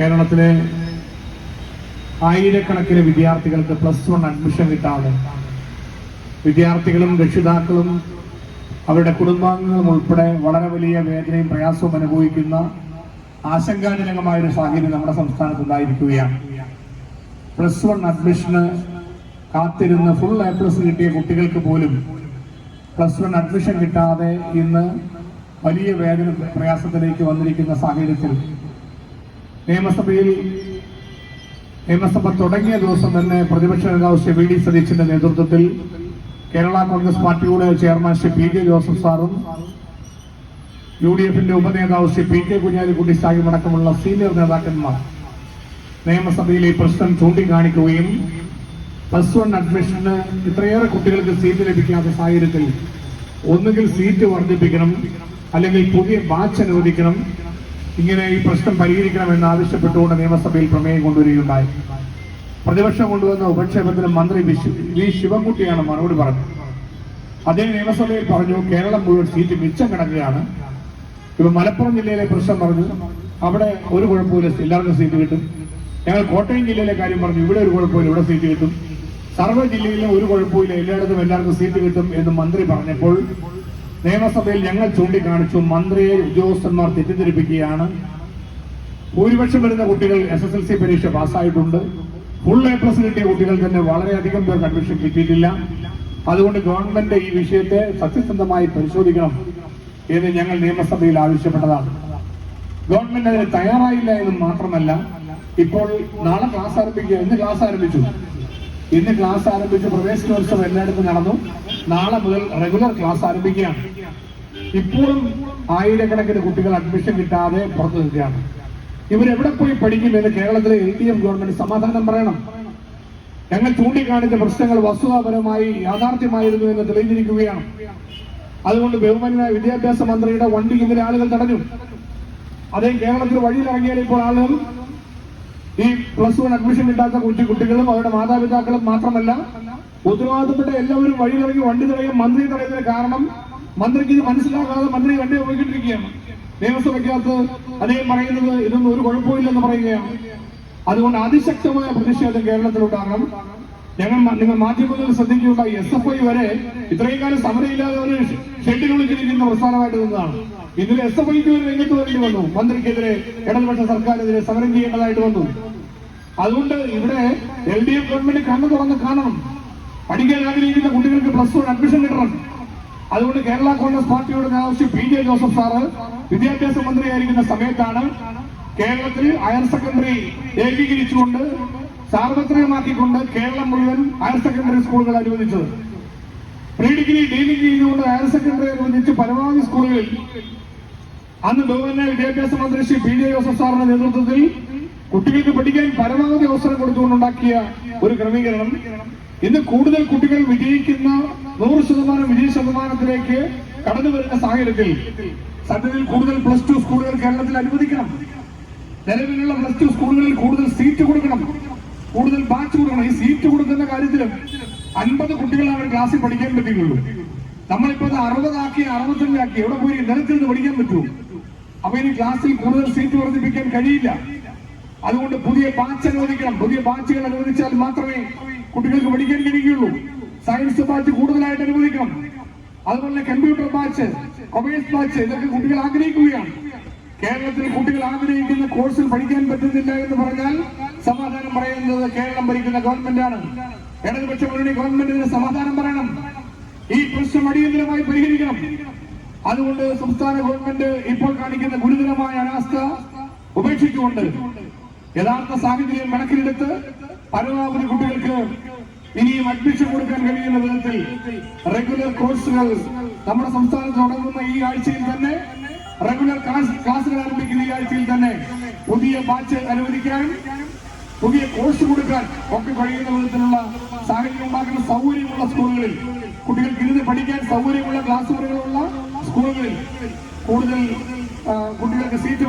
കേരളത്തിലെ ആയിരക്കണക്കിന് വിദ്യാർത്ഥികൾക്ക് പ്ലസ് വൺ അഡ്മിഷൻ കിട്ടാതെ വിദ്യാർത്ഥികളും രക്ഷിതാക്കളും അവരുടെ കുടുംബാംഗങ്ങളും ഉൾപ്പെടെ വളരെ വലിയ വേദനയും പ്രയാസവും അനുഭവിക്കുന്ന ആശങ്കാജനകമായ ഒരു സാഹചര്യം നമ്മുടെ സംസ്ഥാനത്ത് ഉണ്ടായിരിക്കുകയാണ് പ്ലസ് വൺ അഡ്മിഷന് കാത്തിരുന്ന് ഫുൾ എ കിട്ടിയ കുട്ടികൾക്ക് പോലും പ്ലസ് വൺ അഡ്മിഷൻ കിട്ടാതെ ഇന്ന് വലിയ വേദന പ്രയാസത്തിലേക്ക് വന്നിരിക്കുന്ന സാഹചര്യത്തിൽ നിയമസഭയിൽ നിയമസഭ തുടങ്ങിയ ദിവസം തന്നെ പ്രതിപക്ഷ നേതാവ് ശ്രീ വി ഡി സതീശിന്റെ നേതൃത്വത്തിൽ കേരള കോൺഗ്രസ് പാർട്ടിയുടെ chairman Shri P K Joseph സാറും യു ഡി എഫിന്റെ ഉപനേതാവ് ശ്രീ പി കെ കുഞ്ഞാലിക്കുട്ടി സാഹിബ് അടക്കമുള്ള സീനിയർ നേതാക്കന്മാർ നിയമസഭയിൽ ഈ പ്രശ്നം ചൂണ്ടിക്കാണിക്കുകയും പ്ലസ് വൺ അഡ്മിഷന് ഇത്രയേറെ കുട്ടികൾക്ക് സീറ്റ് ലഭിക്കാത്ത സാഹചര്യത്തിൽ ഒന്നുകിൽ സീറ്റ് വർദ്ധിപ്പിക്കണം അല്ലെങ്കിൽ പുതിയ ബാച്ച് അനുവദിക്കണം ഇങ്ങനെ ഈ പ്രശ്നം പരിഹരിക്കണമെന്ന് ആവശ്യപ്പെട്ടുകൊണ്ട് നിയമസഭയിൽ പ്രമേയം കൊണ്ടുവരികയുണ്ടായി. പ്രതിപക്ഷം കൊണ്ടുവന്ന ഉപക്ഷേപത്തിന് മന്ത്രി വി ശിവൻകുട്ടിയാണ് മറുപടി പറഞ്ഞത്. അദ്ദേഹം നിയമസഭയിൽ പറഞ്ഞു കേരളം മുഴുവൻ സീറ്റ് മിച്ചം കിടക്കുകയാണ്. ഇപ്പൊ മലപ്പുറം ജില്ലയിലെ പ്രശ്നം പറഞ്ഞു അവിടെ ഒരു കുഴപ്പമില്ല എല്ലാവർക്കും സീറ്റ് കിട്ടും. ഞങ്ങൾ കോട്ടയം ജില്ലയിലെ കാര്യം പറഞ്ഞു ഇവിടെ ഒരു കുഴപ്പമില്ല ഇവിടെ സീറ്റ് കിട്ടും. സർവ ജില്ലയിലും ഒരു കുഴപ്പമില്ല എല്ലായിടത്തും എല്ലാവർക്കും സീറ്റ് കിട്ടും എന്ന് മന്ത്രി പറഞ്ഞപ്പോൾ നിയമസഭയിൽ ഞങ്ങൾ ചൂണ്ടിക്കാണിച്ചു മന്ത്രിയെ ഉദ്യോഗസ്ഥന്മാർ തെറ്റിദ്ധരിപ്പിക്കുകയാണ്. ഭൂരിപക്ഷം വരുന്ന കുട്ടികൾ എസ് എസ് എൽ സി പരീക്ഷ പാസ്സായിട്ടുണ്ട്. ഫുൾ എ പ്ലസ് കിട്ടിയ കുട്ടികൾ തന്നെ വളരെയധികം പേർക്ക് അഡ്മിഷൻ കിട്ടിയിട്ടില്ല. അതുകൊണ്ട് ഗവൺമെന്റ് ഈ വിഷയത്തെ സത്യസന്ധമായി പരിശോധിക്കണം എന്ന് ഞങ്ങൾ നിയമസഭയിൽ ആവശ്യപ്പെട്ടതാണ്. ഗവൺമെന്റ് അതിന് തയ്യാറായില്ല എന്ന് മാത്രമല്ല ഇപ്പോൾ നാളെ ക്ലാസ് ആരംഭിക്കുക. ഇന്ന് ക്ലാസ് ആരംഭിച്ചു. ഇന്ന് ക്ലാസ് ആരംഭിച്ച് പ്രവേശനോത്സവം എല്ലായിടത്തും നടന്നു. നാളെ മുതൽ റെഗുലർ ക്ലാസ് ആരംഭിക്കുകയാണ്. ഇപ്പോഴും ആയിരക്കണക്കിന് കുട്ടികൾ അഡ്മിഷൻ കിട്ടാതെ പുറത്തു നിൽക്കുകയാണ്. ഇവരെവിടെ പോയി പഠിക്കും എന്ന് കേരളത്തിലെ എൽ ഡി എഫ് ഗവൺമെന്റ് സമാധാനം പറയണം. ഞങ്ങൾ ചൂണ്ടിക്കാണിച്ച പ്രശ്നങ്ങൾ വസ്തുതാപരമായി യാഥാർത്ഥ്യമായിരുന്നു എന്ന് തെളിഞ്ഞിരിക്കുകയാണ്. അതുകൊണ്ട് ബഹുമാനായ വിദ്യാഭ്യാസ മന്ത്രിയുടെ വണ്ടി ഇന്നലെ ആളുകൾ തടഞ്ഞു. അതേ കേരളത്തിൽ വഴിയിലിറങ്ങിയാൽ ഇപ്പോൾ ആളുകൾ ഈ പ്ലസ് വൺ അഡ്മിഷൻ കിട്ടാത്ത കുട്ടി കുട്ടികളും അവരുടെ മാതാപിതാക്കളും മാത്രമല്ല ഉത്തരവാദിത്തപ്പെട്ട എല്ലാവരും വഴിയിലിറങ്ങി വണ്ടി തടയും മന്ത്രി തടയുന്നതിന് കാരണം മന്ത്രിക്ക് ഇത് മനസ്സിലാകാതെ മന്ത്രി വണ്ടി പോയിക്കൊണ്ടിരിക്കുകയാണ്. നിയമസഭയ്ക്കകത്ത് അദ്ദേഹം പറയുന്നത് ഇതൊന്നും ഒരു കുഴപ്പമില്ലെന്ന് പറയുകയാണ്. അതുകൊണ്ട് അതിശക്തമായ പ്രതിഷേധം കേരളത്തിലുണ്ടാകണം. ഞങ്ങൾ നിങ്ങൾ മാധ്യമങ്ങളിൽ ശ്രദ്ധിക്കുക എസ് എഫ് ഐ വരെ ഇത്രയും കാലം സമരയില്ലാതെ ഒരു ഷെഡിൽ വിളിച്ചിരിക്കുന്ന പ്രസ്ഥാനമായിട്ട് നിന്നതാണ്. ഇതിൽ എസ് എഫ് ഐക്ക് രംഗത്ത് വരേണ്ടി വന്നു. മന്ത്രിക്കെതിരെ ഇടതുപക്ഷ സർക്കാരിനെതിരെ സമരം ചെയ്യേണ്ടതായിട്ട് വന്നു. അതുകൊണ്ട് ഇവിടെ എൽ ഡി എഫ് ഗവൺമെന്റ് കണ്ണു തുറന്ന് കാണണം. പഠിക്കാൻ ആഗ്രഹിക്കുന്ന കുട്ടികൾക്ക് പ്ലസ് വൺ അഡ്മിഷൻ കിട്ടണം. അതുകൊണ്ട് കേരള കോൺഗ്രസ് പാർട്ടിയുടെ നേതാവ് പി ജെ ജോസഫ് സാറ് വിദ്യാഭ്യാസ മന്ത്രിയായിരിക്കുന്ന സമയത്താണ് കേരളത്തിൽ ഹയർ സെക്കൻഡറി ഏകീകരിച്ചുകൊണ്ട് സാർവത്രികമാക്കിക്കൊണ്ട് കേരളം മുഴുവൻ ഹയർ സെക്കൻഡറി സ്കൂളുകൾ അനുവദിച്ചത്. പ്രീ ഡിഗ്രി ഡി ഡിഗ്രി ചെയ്തുകൊണ്ട് ഹയർ സെക്കൻഡറി അനുവദിച്ച് പരമാവധി സ്കൂളുകളിൽ അന്ന് ബഹുമാന വിദ്യാഭ്യാസ മന്ത്രി ശ്രീ പി ജെ ജോസഫ് സാറിന്റെ നേതൃത്വത്തിൽ കുട്ടികൾക്ക് പഠിക്കാൻ പരമാവധി അവസരം കൊടുത്തുകൊണ്ടുണ്ടാക്കിയ ഒരു ക്രമീകരണം. ഇന്ന് കൂടുതൽ കുട്ടികൾ വിജയിക്കുന്ന നൂറ് ശതമാനം വിജയ ശതമാനത്തിലേക്ക് കടന്നു വരുന്ന സാഹചര്യത്തിൽ സത്യത്തിൽ കൂടുതൽ പ്ലസ് ടു സ്കൂളുകൾ കേരളത്തിൽ അനുവദിക്കണം. നിലവിലുള്ള പ്ലസ് ടു സ്കൂളുകളിൽ കൂടുതൽ സീറ്റ് കൊടുക്കണം. കൂടുതൽ ബാച്ച് കൊടുക്കണം. ഈ സീറ്റ് കൊടുക്കുന്ന കാര്യത്തിലും അൻപത് കുട്ടികൾ അവർ ക്ലാസ്സിൽ പഠിക്കാൻ പറ്റുകയുള്ളൂ നമ്മളിപ്പോ അറുപതാക്കി അറുപത്തഞ്ചാക്കി എവിടെ പോയി നിലത്തിൽ നിന്ന് പഠിക്കാൻ പറ്റൂ? അപ്പൊ ഇനി ക്ലാസ്സിൽ കൂടുതൽ സീറ്റ് വർദ്ധിപ്പിക്കാൻ കഴിയില്ല. അതുകൊണ്ട് പുതിയ ബാച്ച് അനുവദിക്കണം. പുതിയ ബാച്ചുകൾ അനുവദിച്ചാൽ മാത്രമേ കുട്ടികൾക്ക് പഠിക്കാൻ കഴിയുകയുള്ളൂ സയൻസ് ബാച്ച് കൂടുതലായിട്ട് അനുവദിക്കണം. അതുപോലെ കമ്പ്യൂട്ടർ ബാച്ച് കൊമേഴ്സ് ബാച്ച് ഇതൊക്കെ കുട്ടികൾ ആഗ്രഹിക്കുകയാണ്. കേരളത്തിൽ കുട്ടികൾ ആഗ്രഹിക്കുന്ന കോഴ്സിൽ പഠിക്കാൻ പറ്റുന്നില്ല എന്ന് പറഞ്ഞാൽ സമാധാനം പറയുന്നത് കേരളം ഭരിക്കുന്ന ഗവൺമെന്റാണ് ഇടതുപക്ഷ മുന്നണി ഗവൺമെന്റിന് സമാധാനം പറയണം. ഈ പ്രശ്നം അടിയന്തരമായി പരിഹരിക്കണം. അതുകൊണ്ട് സംസ്ഥാന ഗവൺമെന്റ് ഇപ്പോൾ കാണിക്കുന്ന ഗുരുതരമായ അനാസ്ഥ ഉപേക്ഷിച്ചുകൊണ്ട് യഥാർത്ഥ സാഹചര്യം കണക്കിലെടുത്ത് പരമാവധി കുട്ടികൾക്ക് ഇനിയും അഡ്മിഷൻ കൊടുക്കാൻ കഴിയുന്ന വിധത്തിൽ റെഗുലർ കോഴ്സുകൾ നമ്മുടെ സംസ്ഥാനത്ത് തുടങ്ങുന്ന ഈ ആഴ്ചയിൽ തന്നെ റെഗുലർ ക്ലാസുകൾ ആരംഭിക്കുന്ന ഈ ആഴ്ചയിൽ തന്നെ പുതിയ ബാച്ച് അനുവദിക്കാൻ പുതിയ കോഴ്സ് കൊടുക്കാൻ ഒക്കെ കഴിയുന്ന വിധത്തിലുള്ള സാഹചര്യം ഉണ്ടാക്കുന്ന സൗകര്യമുള്ള സ്കൂളുകളിൽ കുട്ടികൾക്ക് ഇരുന്ന് പഠിക്കാൻ സൗകര്യമുള്ള ക്ലാസ് മുറികളുള്ള സ്കൂളുകളിൽ കൂടുതൽ കുട്ടികൾക്ക് സീറ്റ്